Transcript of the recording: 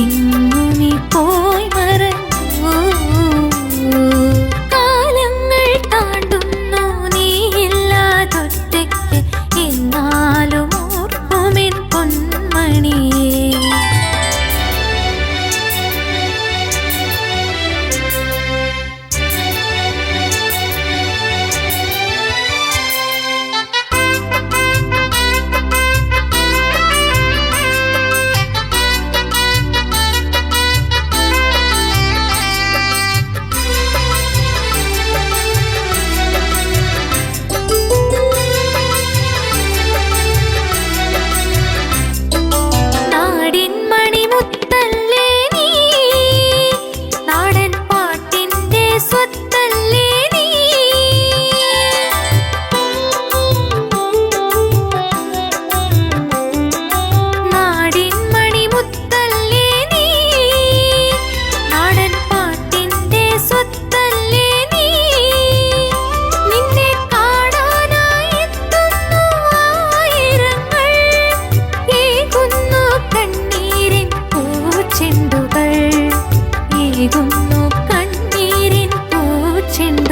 இங்குனி போய் மறந்து சென்று